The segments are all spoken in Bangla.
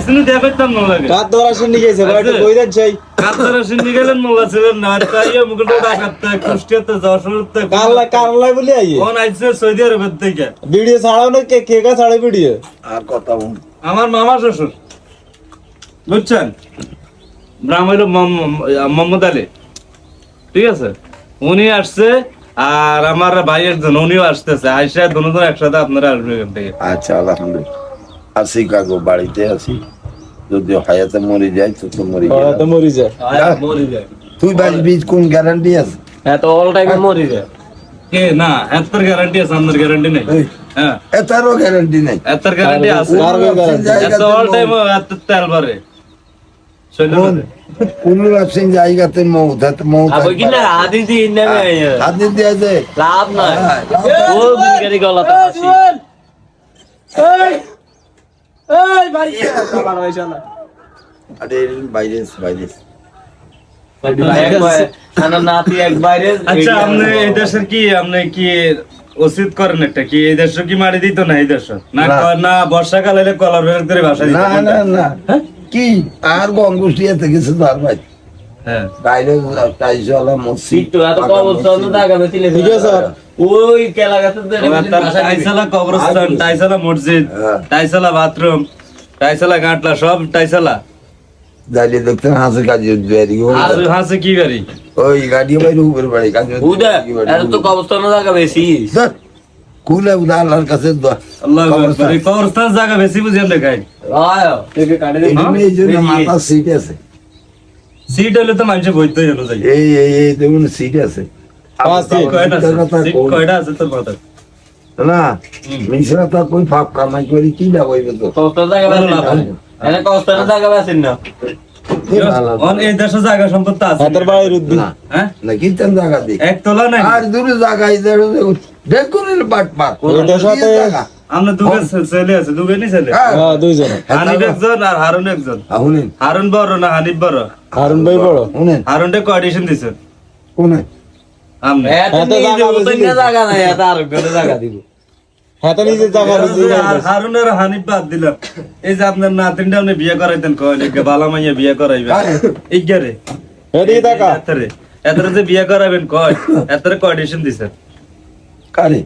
আইসিনু দেখা করতাম না লাগে কার ধরা শুনি গেছে? ভাই একটু কই দেন চাই কাতারা সিন্দি গেলেন মোল্লা ছিলেন না? আর তাইয়া মুকুলটা ডাকাতে কুষ্টিয়াতে যশোরতে বলি আইয়ে। কোন আইছে? সৌদি আরবের থেকে ভিডিও ছাড়াও না? কে কে কা ছাড়ে ভিডিও? আর কথা বল। আমার মামা শ্বশুর। বুঝছেন? নাম হইল মোহাম্মদ আলী। ঠিক আছে? উনি আসছে আর আমার ভাই একজন উনিও আসতেছে। আইসা দুজন একসাথে আপনারা আসবে এখান থেকে। আচ্ছা আলহামদুলিল্লাহ আছি কাকু বাড়িতে আছি যদি হায়াতে মরে যাই তো তো মরে ওরা তো মরি যায়। মরি যায়। তুই বাঁচবি কোন গ্যারান্টি আছে? হ্যাঁ তো অল টাইমে মরি যায়। কে? না এত্তর গ্যারান্টি আছে আপনার গ্যারান্টি নেই। হ্যাঁ। এটারও গ্যারান্টি নাই। এত্তর গ্যারান্টি আছে? এত অল টাইম এত তেল ভরে। শৈল কোন? কোন জায়গাতে মৌত হাতে মৌত আবার কি না আদি নেমে আছে লাভ নাই। হ্যাঁ, ও গলাতে বাইরে বাইরে একবার আমার নাতি এক বাইরে আচ্ছা আপনি এই দেশের কি আপনি কি উচিত করেন একটা? কি এই দেশ কি মারি দিত না এই দেশ? না না। বর্ষাকাল হলে কলার বের করে ভাষা দিত না না না। হ্যাঁ? কি? আর তার ভাই কবরস্থান টাইসালা কবরস্থান মসজিদ হ্যাঁ। টাইসালা বাথরুম টাইসালা গাঁটলা সব টাইসালা যাইলে দেখতেন হাসে কাজে বেরি আর হাসে কি গাড়ি? ওই গাড়ি বাইরে উপরে বাড়ি কাজে উদা এত তো কবরস্থান জায়গা বেশি। কুলে উদা আল্লাহর কাছে দোয়া। আল্লাহ কবরস্থান। জায়গা বেশি দেখাই আয় এই সিট আছে। সিট হলে তো মানুষের বইতে হলো যাই। এই এই এই দেখুন সিট আছে। কয়টা তোর মাথায়? না। মিশ্রা তো কই ফাপ কামাই করি কি না তো? জায়গা এনে জায়গা বেশি না। অন এই দেশের জায়গা সম্পত্তি আছে। হাতের বাড়ির উদ্দি না। হ্যাঁ? না কিতেন জায়গা দি। এক তোলা নাই। আর দূরে জায়গা দেখুন বাট পার ওইটার সাথে- আমরা দুগে ছেলে আছে দুগে নি ছেলে। হ্যাঁ। দুইজন। হানিফ একজন আর হারুন একজন। শুনেন। হারুন বড় না হানিফ বড়? হারুন ভাই বড়। শুনেন। হারুনটা কয়ডিশন দিছেন শুনেন। এত জায়গা নাই এত আর কোনো জায়গা দিব। হ্যাঁ তো নিজের জায়গা নিজে হারুন আর হানিফ বাদ দিলাম। এই যে আপনার নাতিনটা আপনি বিয়ে করাইতেন কয় নাকি বালা মাইয়া বিয়ে এদিকে টাকা এতরে এতরে যে বিয়ে করাবেন কয়? এতরে কয়ডিশন দিছেন কারে?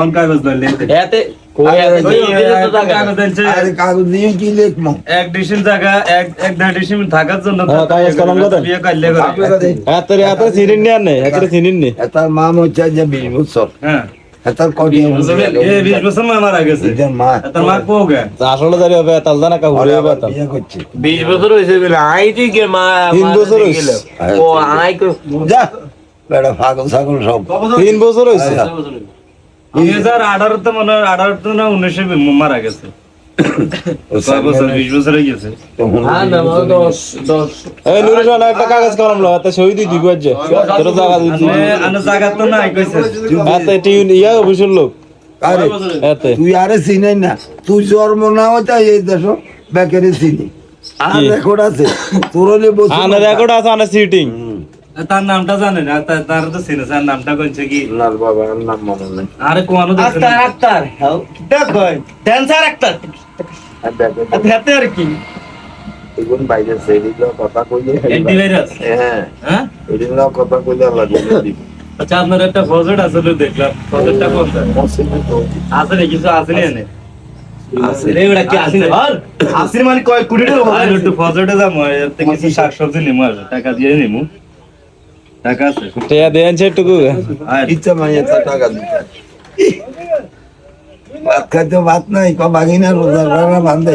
অন কাগজ ধরলেন এতে। কই এত ওই নিজে তো জায়গা। কাগজ আনছে, আরে কাগজ দিয়ে কি লিখমু এক ডিসিম জায়গা এক এক দেড় ডিসিম থাকার জন্য হ্যাঁ, কাগজ কলম দেন। বিয়ে করলে এত নি হচ্ছে যে বছর। হ্যাঁ। কটি এই বিশ বছর মা মারা গেছে। মা। তার মা কো গে? আসলে দাঁড়িয়ে হবে তাল জানা কা ঘুরে আবার বেতাল করছে। 20 বছর হইছে বলে আই তুই কে মা তিন বছর দিকে হইছে। ও আই কো যা ছাগল সব। তিন বছর হয়েছে। দুই হাজার আঠারোতে মনে হয় আঠারোতে না উনিশে মারা গেছে। ও কয় বছর? বিশ বছর হয়ে গেছে। তখন হ্যাঁ না 10 10 এই নুরুল খান একটা কাগজ কলম লো এত সই দিদি তোর জায়গা দিদি আপনি আনে জায়গা তো নাই কইছে। এত টিউন ইয়া অফিসের লোক। আরে তুই আরে চিনাই না। তুই জন্ম না হইতা এই দেশ বেকারে চিনি। আর রেকর্ড আছে। তোর রেকর্ড আছে আনে সিটিং তার নামটা জানে না তার তার তো চিনে তার নামটা কইছে কি? না বাবা আর নাম মনে নেই। আরে কোয়ানো দেখছে না। আক্তার দেখ কই ড্যান্সার আক্তার আর কি। এগুন বাইরে সেরি কথা কইলে অ্যান্টিভাইরাস হ্যাঁ। হ্যাঁ? এদিন না কথা কইলে দিবে আচ্ছা আপনার একটা প্রজেক্ট আসলে দেখলাম। প্রজেক্টটা কোনটা? আসলে কিছু আসলে এনে? রে ওটা কি আসিন আর আসির মানে কয় কোটি টাকা একটু প্রজেক্টে যাব এর থেকে কিছু শাকসবজি নিমু আর টাকা দিয়ে নিমু। টাকা আছে? টেয়া দেন সেটুকু ইচ্ছা মানে টাকা দিতে। ভাত খাইতে ভাত নাই ক বাগিনা রোজা বান্ধে